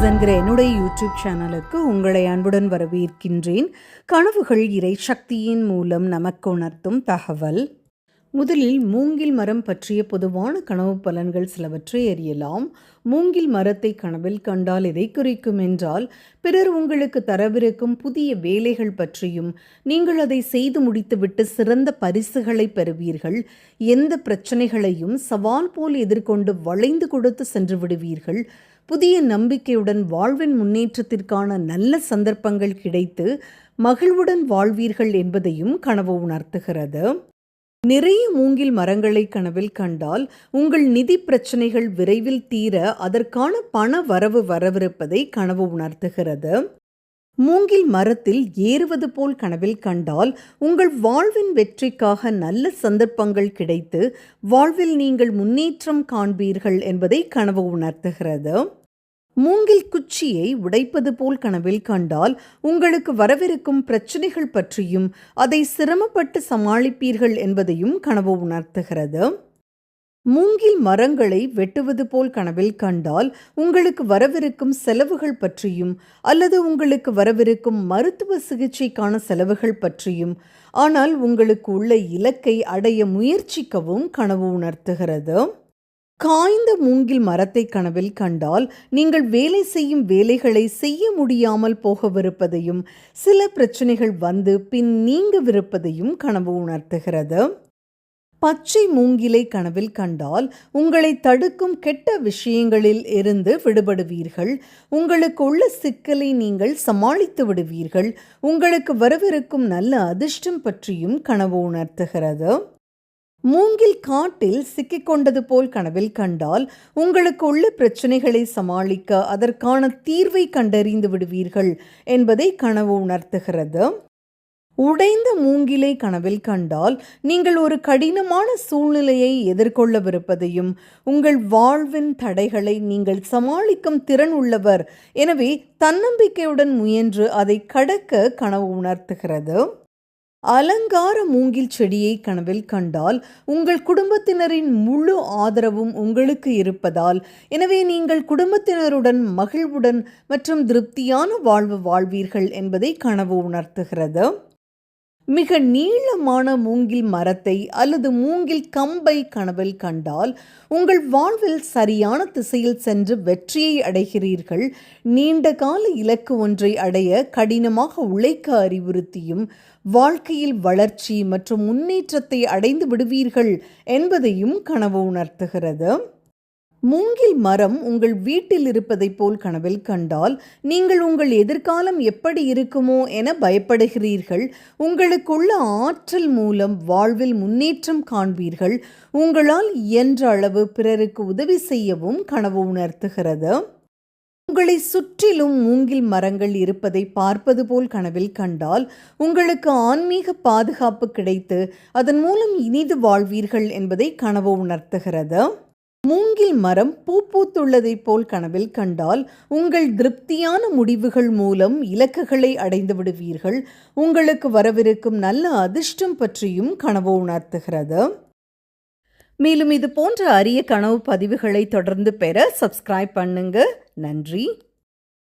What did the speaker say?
Tax என்கிற என்னுடைய YouTube சேனலுக்கு உங்களை அன்புடன் வரவேற்கின்றேன். கனவுகள் இறை சக்தியின் மூலம் நமக்கு உணர்த்தும் தகவல். முதலில் மூங்கில் மரம் பற்றிய பொதுவான கனவு பலன்கள் சிலவற்றை அறியலாம். மூங்கில் மரத்தை கனவில் கண்டால் எதை குறிக்கும் என்றால் பிறர் உங்களுக்கு தரவிருக்கும் புதிய வேலைகள் பற்றியும் நீங்கள் அதை செய்து முடித்துவிட்டு சிறந்த பரிசுகளை பெறுவீர்கள். எந்த பிரச்சனைகளையும் சவால் போல் எதிர்கொண்டு வளைந்து கொடுத்து சென்று விடுவீர்கள். புதிய நம்பிக்கையுடன் வாழ்வின் முன்னேற்றத்திற்கான நல்ல சந்தர்ப்பங்கள் கிடைத்து மகிழ்வுடன் வாழ்வீர்கள் என்பதையும் கனவு உணர்த்துகிறது. நிறைய மூங்கில் மரங்களை கனவில் கண்டால் உங்கள் நிதி பிரச்சனைகள் விரைவில் தீர அதற்கான பண வரவு வரவிருப்பதை கனவு உணர்த்துகிறது. மூங்கில் மரத்தில் ஏறுவது போல் கனவில் கண்டால் உங்கள் வாழ்வின் வெற்றிக்காக நல்ல சந்தர்ப்பங்கள் கிடைத்து வாழ்வில் நீங்கள் முன்னேற்றம் காண்பீர்கள் என்பதை கனவு உணர்த்துகிறது. மூங்கில் குச்சியை உடைப்பது போல் கனவில் கண்டால் உங்களுக்கு வரவிருக்கும் பிரச்சனைகள் பற்றியும் அதை சிரமப்பட்டு சமாளிப்பீர்கள் என்பதையும் கனவு உணர்த்துகிறது. மூங்கில் மரங்களை வெட்டுவது போல் கனவில் கண்டால் உங்களுக்கு வரவிருக்கும் செலவுகள் பற்றியும் அல்லது உங்களுக்கு வரவிருக்கும் மருத்துவ சிகிச்சைக்கான செலவுகள் பற்றியும் ஆனால் உங்களுக்கு உள்ள இலக்கை அடைய முயற்சிக்கவும் கனவு உணர்த்துகிறது. காய்ந்த மூங்கில் மரத்தை கனவில் கண்டால் நீங்கள் வேலை செய்யும் வேலைகளை செய்ய முடியாமல் போகவிருப்பதையும் சில பிரச்சனைகள் வந்து பின் நீங்கவிருப்பதையும் கனவு உணர்த்துகிறது. பச்சை மூங்கிலை கனவில் கண்டால் உங்களை தடுக்கும் கெட்ட விஷயங்களில் இருந்து விடுபடுவீர்கள். உங்களுக்கு உள்ள சிக்கலை நீங்கள் சமாளித்து விடுவீர்கள். உங்களுக்கு வரவிருக்கும் நல்ல அதிர்ஷ்டம் பற்றியும் கனவு உணர்த்துகிறது. மூங்கில் காட்டில் சிக்கிக்கொண்டது போல் கனவில் கண்டால் உங்களுக்கு உள்ள பிரச்சனைகளை சமாளிக்க அதற்கான தீர்வை கண்டறிந்து விடுவீர்கள் என்பதை கனவு உணர்த்துகிறது. உடைந்த மூங்கிலை கனவில் கண்டால் நீங்கள் ஒரு கடினமான சூழ்நிலையை எதிர்கொள்ளவிருப்பதையும் உங்கள் வாழ்வின் தடைகளை நீங்கள் சமாளிக்கும் திறன் உள்ளவர். எனவே தன்னம்பிக்கையுடன் முயன்று அதை கடக்க கனவு உணர்த்துகிறது. அலங்கார மூங்கில் செடியை கனவில் கண்டால் உங்கள் குடும்பத்தினரின் முழு ஆதரவும் உங்களுக்கு இருப்பதால் எனவே நீங்கள் குடும்பத்தினருடன் மகிழ்வுடன் மற்றும் திருப்தியான வாழ்வு வாழ்வீர்கள் என்பதை கனவு உணர்த்துகிறது. மிக நீளமான மூங்கில் மரத்தை அல்லது மூங்கில் கம்பை கனவில் கண்டால் உங்கள் வாழ்வில் சரியான திசையில் சென்று வெற்றியை அடைகிறீர்கள். நீண்ட கால இலக்கு ஒன்றை அடைய கடினமாக உழைக்க அறிவுறுத்தியும் வாழ்க்கையில் வளர்ச்சி மற்றும் முன்னேற்றத்தை அடைந்து விடுவீர்கள் என்பதையும் கனவு உணர்த்துகிறது. மூங்கில் மரம் உங்கள் வீட்டில் இருப்பதைப் போல் கனவில் கண்டால் நீங்கள் உங்கள் எதிர்காலம் எப்படி இருக்குமோ என பயப்படுகிறீர்கள். உங்களுக்குள்ள ஆற்றல் மூலம் வாழ்வில் முன்னேற்றம் காண்பீர்கள். உங்களால் இயன்ற அளவு பிறருக்கு உதவி செய்யவும் கனவு உணர்த்துகிறது. உங்களை சுற்றிலும் மூங்கில் மரங்கள் இருப்பதை பார்ப்பது போல் கனவில் கண்டால் உங்களுக்கு ஆன்மீக பாதுகாப்பு கிடைத்து அதன் மூலம் இனிது வாழ்வீர்கள் என்பதை கனவு உணர்த்துகிறது. மூங்கில் மரம் பூ பூத்துள்ளதைப் போல் கனவில் கண்டால் உங்கள் திருப்தியான முடிவுகள் மூலம் இலக்குகளை அடைந்து விடுவீர்கள். உங்களுக்கு வரவிருக்கும் நல்ல அதிர்ஷ்டம் பற்றியும் கனவு உணர்த்துகிறது. மேலும் இது போன்ற அரிய கனவு பதிவுகளை தொடர்ந்து பெற சப்ஸ்கிரைப் பண்ணுங்க. நன்றி.